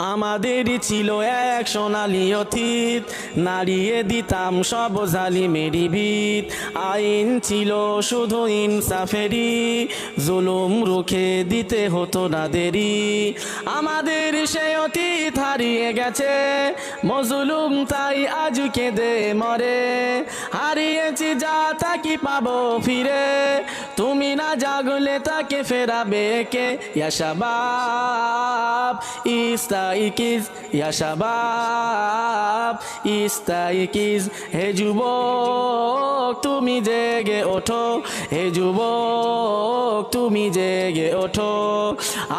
আমাদের ছিল এক সোনালি অতীত। নাড়িয়ে দিতাম সব জালিমেরি ভিত। আইন ছিল শুধু ইনসাফেরি জুলুম রুখে দিতে হতো না দেরি আমাদের সে অতীত হারিয়ে গেছে। মজুলুম তাই আজ কেঁদে মরে। হারিয়েছি যা তাকি পাবো ফিরে? তুমি না জাগলে তাকে ফেরাবে কে? ইয়াশাবাব ইস্তাইকিজ ইয়াশাবাব ইস্তাইকিজ হে যুবক, তুমি জেগে ওঠো। হে যুবক, তুমি জেগে ওঠো।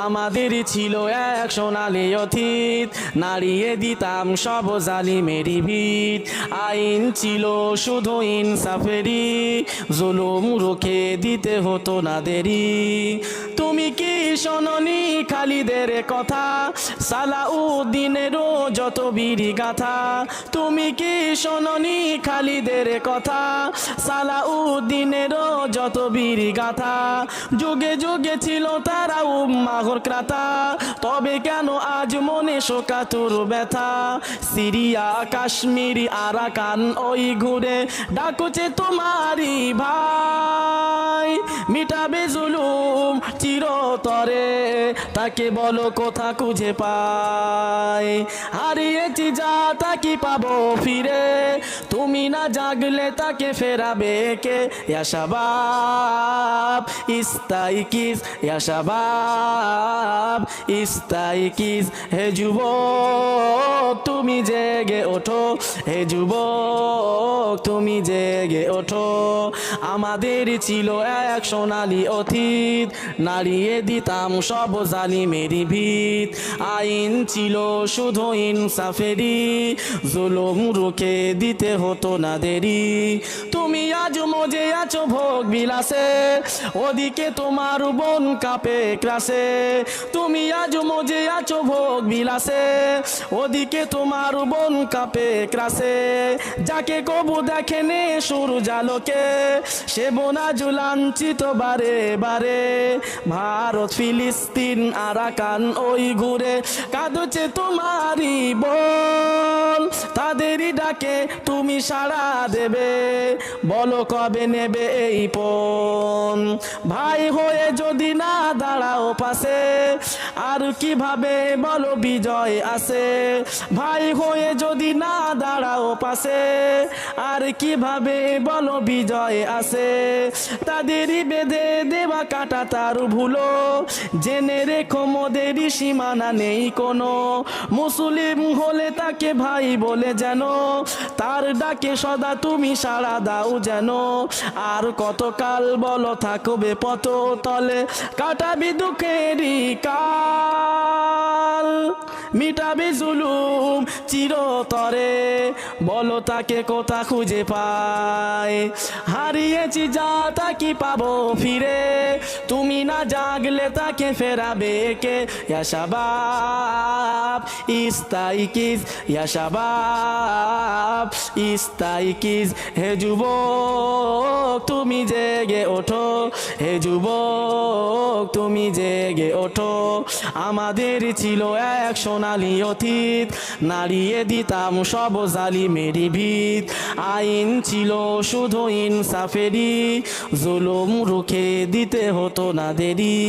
আমাদের ছিল এক সোনালি অতীত, নাড়িয়ে দিতাম সব জালিমেরি ভিত। আইন ছিল শুধু ইনসাফেরি জুলুম রুখে দিতে হতো না দেরি। তুমি কি শোনি খালিদের কথা? সালাউদ্দিনেরও যত বিড়ি গাথা। তুমি কি শোনি খালিদের কথা? সালাউদ্দিনেরও যত বিড়ি গাথা। যুগে যুগে ছিল তারা উম্মাহর ক্রাতা। তবে কেন আজ মনে শোকাতুর ব্যথা? সিরিয়া, কাশ্মীর, আরাকান, ওই ঘুরে ডাকুছে তোমারই ভাই মিটাবে জুলুম চিরতরে? তাকে বলো কোথা খুঁজে পায়। হারিয়েছি যা তাকে পাবো ফিরে? তুমি না জাগলে তাকে ফেরাবে কে? ইয়াশাবাব ইস্তাইকিস ইয়াশাবাব ইস্তাইকিস হে যুবক, তুমি জেগে ওঠো। হে যুবক, তুমি জেগে ওঠো। আমাদের ছিল এক সোনালি অতীত। নাড়িয়ে দিতাম সব জালিমেরি ভিত। আইন ছিল শুধু ইনসাফেরি জুলুম রুখে দিতে হতো না দেরি। তুমি আজ মজে আছো ভোগ বিলাসে। ওদিকে তোমার বোন কাপে ক্রাসে। তুমি আজ মজে আছো ভোগ বিলাসে। ওদিকে তোমার বোন কাপে ক্রাসে। যাকে কবু দেখেনে জালোকে, সে বোনা জুলাঞ্চিত বারে বারে। ভারত, ফিলিস্তিন আরাকান ওই ঘুরে কাঁদছে তোমারই বল। তাদেরই ডাকে তুমি সাড়া দেবে। বলো কবে নেবে এই পণ। ভাই হয়ে যদি না দাঁড়াও পাশে আর কীভাবে বলো বিজয় আসে? ভাই হয়ে যদি না দাঁড়াও পাশে, আর কীভাবে বলো বিজয় আসে? তাদেরই বেঁধে দেওয়া কাটা তার ভুলো, জেনে রেখো মোদেরই সীমানা নেই কোনো। মুসলিম হলে তাকে ভাই বলে যেন, তার ডাকে সদা তুমি সাড়া দাও যেন। আর কতকাল বলো থাকবে পত তলে, কাটাবি দুঃখেরই কাল। মিটাবে জুলুম চিরতরে, বলো তাকে কোথা খুঁজে পায়। হারিয়েছি যা তাকে পাবো ফিরে, তুমি না জাগলে তাকে ফেরাবে কে? ইয়াশাবাব ইস্তাইকিজ ইয়াশাবাব ইস্তাইকিজ হে যুবক, তুমি জেগে ওঠো হে যুবক, তুমি জেগে ওঠো। আমাদের ছিল এক সোনালি অতীত, নাড়িয়ে দিতাম সব জালি মেরি ভিত। আইন ছিল শুধু ইনসাফেরি জুলুম রুখে দিতে হতো না দেরি।